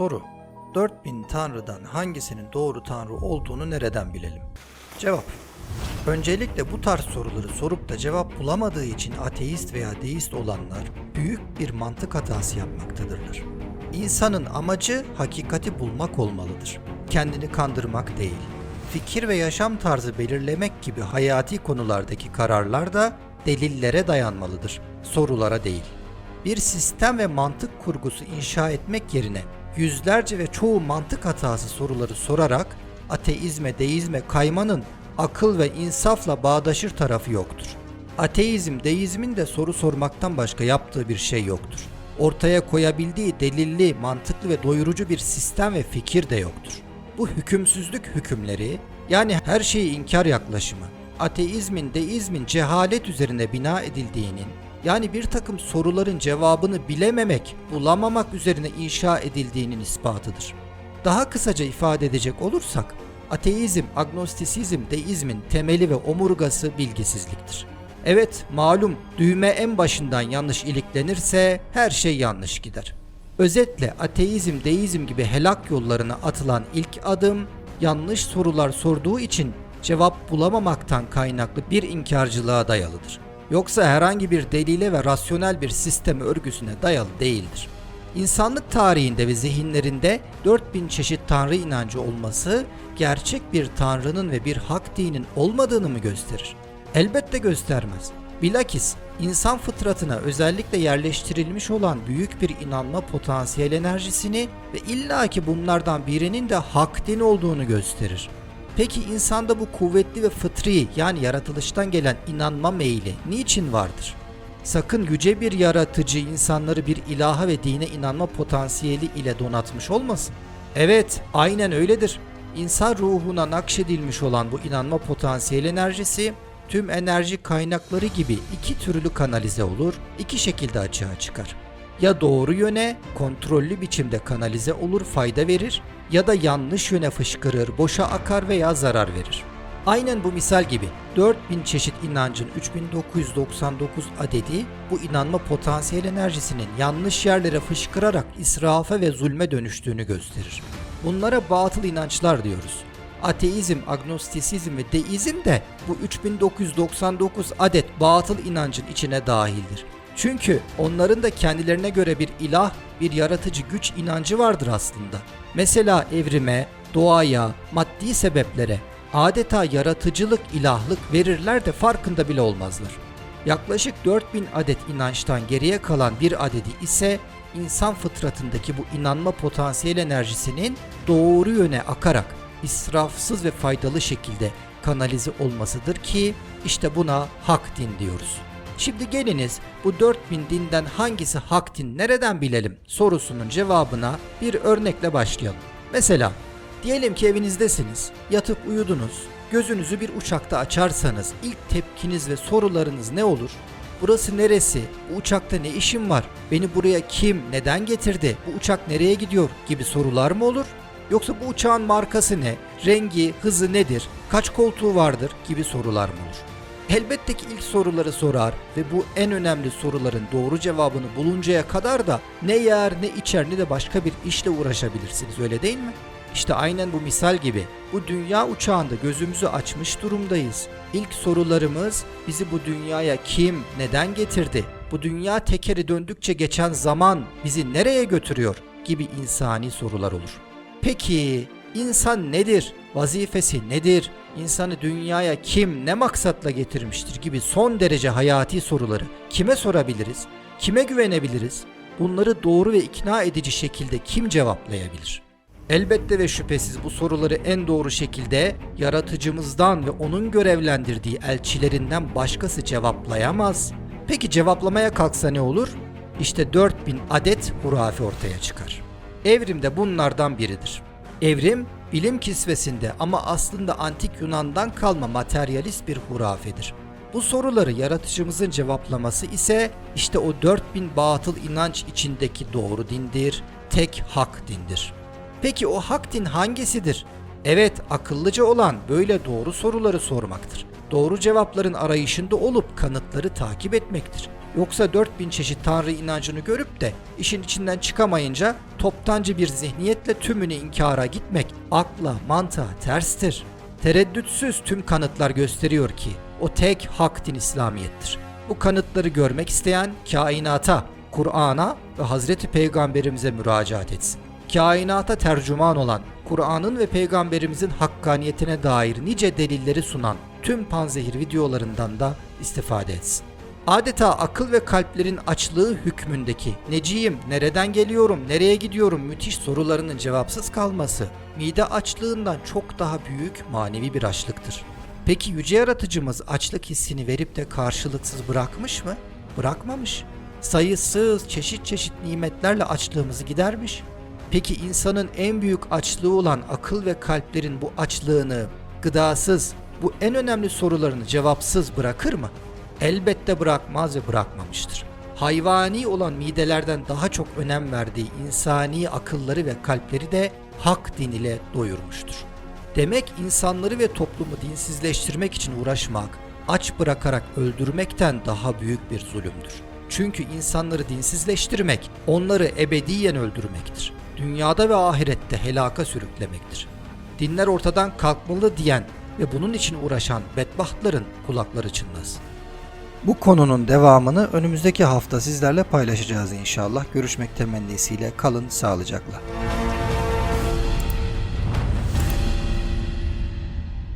Soru 4000 tanrıdan hangisinin doğru tanrı olduğunu nereden bilelim? Cevap Öncelikle bu tarz soruları sorup da cevap bulamadığı için ateist veya deist olanlar büyük bir mantık hatası yapmaktadırlar. İnsanın amacı hakikati bulmak olmalıdır. Kendini kandırmak değil. Fikir ve yaşam tarzı belirlemek gibi hayati konulardaki kararlar da delillere dayanmalıdır, sorulara değil. Bir sistem ve mantık kurgusu inşa etmek yerine yüzlerce ve çoğu mantık hatası soruları sorarak ateizme, deizme kaymanın akıl ve insafla bağdaşır tarafı yoktur. Ateizm, deizmin de soru sormaktan başka yaptığı bir şey yoktur. Ortaya koyabildiği delilli, mantıklı ve doyurucu bir sistem ve fikir de yoktur. Bu hükümsüzlük hükümleri, yani her şeyi inkar yaklaşımı, ateizmin, deizmin cehalet üzerine bina edildiğinin, yani bir takım soruların cevabını bilememek, bulamamak üzerine inşa edildiğinin ispatıdır. Daha kısaca ifade edecek olursak, ateizm, agnostisizm, deizmin temeli ve omurgası bilgisizliktir. Evet, malum düğme en başından yanlış iliklenirse her şey yanlış gider. Özetle ateizm, deizm gibi helak yollarına atılan ilk adım yanlış sorular sorduğu için cevap bulamamaktan kaynaklı bir inkarcılığa dayalıdır. Yoksa herhangi bir delile ve rasyonel bir sistem örgüsüne dayalı değildir. İnsanlık tarihinde ve zihinlerinde 4000 çeşit tanrı inancı olması gerçek bir tanrının ve bir hak dinin olmadığını mı gösterir? Elbette göstermez. Bilakis insan fıtratına özellikle yerleştirilmiş olan büyük bir inanma potansiyel enerjisini ve illaki bunlardan birinin de hak din olduğunu gösterir. Peki insanda bu kuvvetli ve fıtri yani yaratılıştan gelen inanma meyli niçin vardır? Sakın yüce bir yaratıcı insanları bir ilaha ve dine inanma potansiyeli ile donatmış olmasın. Evet, aynen öyledir. İnsan ruhuna nakşedilmiş olan bu inanma potansiyel enerjisi tüm enerji kaynakları gibi iki türlü kanalize olur, iki şekilde açığa çıkar. Ya doğru yöne, kontrollü biçimde kanalize olur, fayda verir ya da yanlış yöne fışkırır, boşa akar veya zarar verir. Aynen bu misal gibi 4000 çeşit inancın 3999 adedi bu inanma potansiyel enerjisinin yanlış yerlere fışkırarak israfa ve zulme dönüştüğünü gösterir. Bunlara batıl inançlar diyoruz. Ateizm, agnostisizm ve deizm de bu 3999 adet batıl inancın içine dahildir. Çünkü onların da kendilerine göre bir ilah, bir yaratıcı güç inancı vardır aslında. Mesela evrime, doğaya, maddi sebeplere, adeta yaratıcılık, ilahlık verirler de farkında bile olmazlar. Yaklaşık 4000 adet inançtan geriye kalan bir adedi ise insan fıtratındaki bu inanma potansiyel enerjisinin doğru yöne akarak israfsız ve faydalı şekilde kanalize olmasıdır ki işte buna hak din diyoruz. Şimdi geliniz bu 4000 dinden hangisi hak din nereden bilelim sorusunun cevabına bir örnekle başlayalım. Mesela diyelim ki evinizdesiniz, yatıp uyudunuz, gözünüzü bir uçakta açarsanız ilk tepkiniz ve sorularınız ne olur? Burası neresi? Bu uçakta ne işim var? Beni buraya kim, neden getirdi? Bu uçak nereye gidiyor? gibi sorular mı olur? Yoksa bu uçağın markası ne? Rengi, hızı nedir? Kaç koltuğu vardır? gibi sorular mı olur? Elbette ki ilk soruları sorar ve bu en önemli soruların doğru cevabını buluncaya kadar da ne yer ne içer ne de başka bir işle uğraşabilirsiniz öyle değil mi? İşte aynen bu misal gibi bu dünya uçağında gözümüzü açmış durumdayız. İlk sorularımız bizi bu dünyaya kim, neden getirdi? Bu dünya tekeri döndükçe geçen zaman bizi nereye götürüyor? gibi insani sorular olur. Peki insan nedir? Vazifesi nedir? İnsanı dünyaya kim, ne maksatla getirmiştir gibi son derece hayati soruları kime sorabiliriz? Kime güvenebiliriz? Bunları doğru ve ikna edici şekilde kim cevaplayabilir? Elbette ve şüphesiz bu soruları en doğru şekilde yaratıcımızdan ve onun görevlendirdiği elçilerinden başkası cevaplayamaz. Peki cevaplamaya kalksa ne olur? İşte 4000 adet hurafe ortaya çıkar. Evrim de bunlardan biridir. Evrim bilim kisvesinde ama aslında antik Yunan'dan kalma materyalist bir hurafedir. Bu soruları yaratıcımızın cevaplaması ise işte o 4000 batıl inanç içindeki doğru dindir, tek hak dindir. Peki o hak din hangisidir? Evet, akıllıca olan böyle doğru soruları sormaktır. Doğru cevapların arayışında olup kanıtları takip etmektir. Yoksa 4000 çeşit tanrı inancını görüp de işin içinden çıkamayınca toptancı bir zihniyetle tümünü inkara gitmek akla mantığa terstir. Tereddütsüz tüm kanıtlar gösteriyor ki o tek hak din İslamiyettir. Bu kanıtları görmek isteyen kainata, Kur'an'a ve Hazreti Peygamberimize müracaat etsin. Kainata tercüman olan, Kur'an'ın ve Peygamberimizin hakkaniyetine dair nice delilleri sunan tüm panzehir videolarından da istifade etsin. Adeta akıl ve kalplerin açlığı hükmündeki neciyim, nereden geliyorum, nereye gidiyorum müthiş sorularının cevapsız kalması mide açlığından çok daha büyük manevi bir açlıktır. Peki yüce yaratıcımız açlık hissini verip de karşılıksız bırakmış mı? Bırakmamış. Sayısız çeşit çeşit nimetlerle açlığımızı gidermiş. Peki insanın en büyük açlığı olan akıl ve kalplerin bu açlığını gıdasız, bu en önemli sorularını cevapsız bırakır mı? Elbette bırakmaz ve bırakmamıştır. Hayvani olan midelerden daha çok önem verdiği insani akılları ve kalpleri de hak din ile doyurmuştur. Demek insanları ve toplumu dinsizleştirmek için uğraşmak, aç bırakarak öldürmekten daha büyük bir zulümdür. Çünkü insanları dinsizleştirmek, onları ebediyen öldürmektir. Dünyada ve ahirette helaka sürüklemektir. Dinler ortadan kalkmalı diyen ve bunun için uğraşan bedbahtların kulakları çınlasın. Bu konunun devamını önümüzdeki hafta sizlerle paylaşacağız inşallah. Görüşmek temennisiyle kalın sağlıcakla.